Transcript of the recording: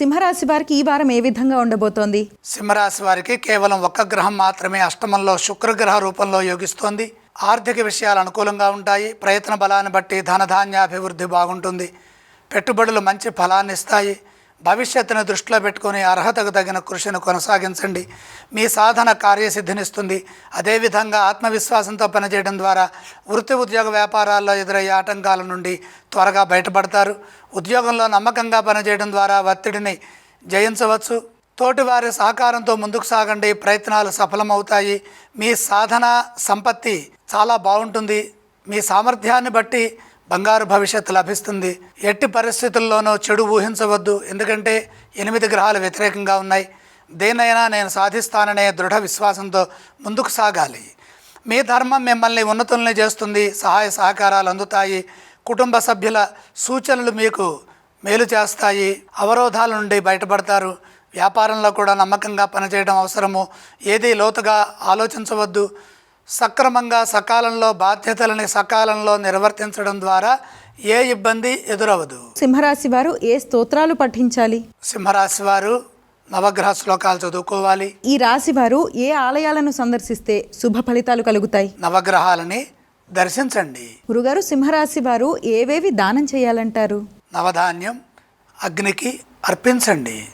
సింహరాశి వారికి ఈ వారం ఏ విధంగా ఉండబోతోంది? సింహరాశి వారికి కేవలం ఒక్క గ్రహం మాత్రమే అష్టమంలో శుక్రగ్రహ రూపంలో యోగిస్తోంది. ఆర్థిక విషయాలు అనుకూలంగా ఉంటాయి. ప్రయత్న బలాన్ని బట్టి ధనధాన్యాభివృద్ధి బాగుంటుంది. పెట్టుబడులు మంచి ఫలాన్ని ఇస్తాయి. భవిష్యత్తును దృష్టిలో పెట్టుకొని అర్హతకు తగిన కృషిని కొనసాగించండి. మీ సాధన కార్యసిద్ధినిస్తుంది. అదేవిధంగా ఆత్మవిశ్వాసంతో పనిచేయడం ద్వారా వృత్తి ఉద్యోగ వ్యాపారాల్లో ఎదురయ్యే ఆటంకాల నుండి త్వరగా బయటపడతారు. ఉద్యోగంలో నమ్మకంగా పనిచేయడం ద్వారా ఒత్తిడిని జయించవచ్చు. తోటివారి సహకారంతో ముందుకు సాగండి. ప్రయత్నాలు సఫలమవుతాయి. మీ సాధన సంపత్తి చాలా బాగుంటుంది. మీ సామర్థ్యాన్ని బట్టి బంగారు భవిష్యత్తు లభిస్తుంది. ఎట్టి పరిస్థితుల్లోనూ చెడు ఊహించవద్దు. ఎందుకంటే ఎనిమిది గ్రహాలు వ్యతిరేకంగా ఉన్నాయి. దేనైనా నేను సాధిస్తాననే దృఢ విశ్వాసంతో ముందుకు సాగాలి. మీ ధర్మం మిమ్మల్ని ఉన్నతుల్ని చేస్తుంది. సహాయ సహకారాలు అందుతాయి. కుటుంబ సభ్యుల సూచనలు మీకు మేలు చేస్తాయి. అవరోధాల నుండి బయటపడతారు. వ్యాపారంలో కూడా నమ్మకంగా పనిచేయడం అవసరము. ఏది లోతుగా ఆలోచించవద్దు. సక్రమంగా సకాలంలో బాధ్యతలని సకాలంలో నిర్వర్తించడం ద్వారా ఏ ఇబ్బంది ఎదురవదు. సింహరాశి వారు ఏ స్తోత్రాలు పఠించాలి? సింహరాశి వారు నవగ్రహ శ్లోకాలు చదువుకోవాలి. ఈ రాశి వారు ఏ ఆలయాలను సందర్శిస్తే శుభ ఫలితాలు కలుగుతాయి? నవగ్రహాలని దర్శించండి. గురుగారు సింహరాశి వారు ఏవేవి దానం చేయాలంటారు? నవధాన్యం అగ్నికి అర్పించండి.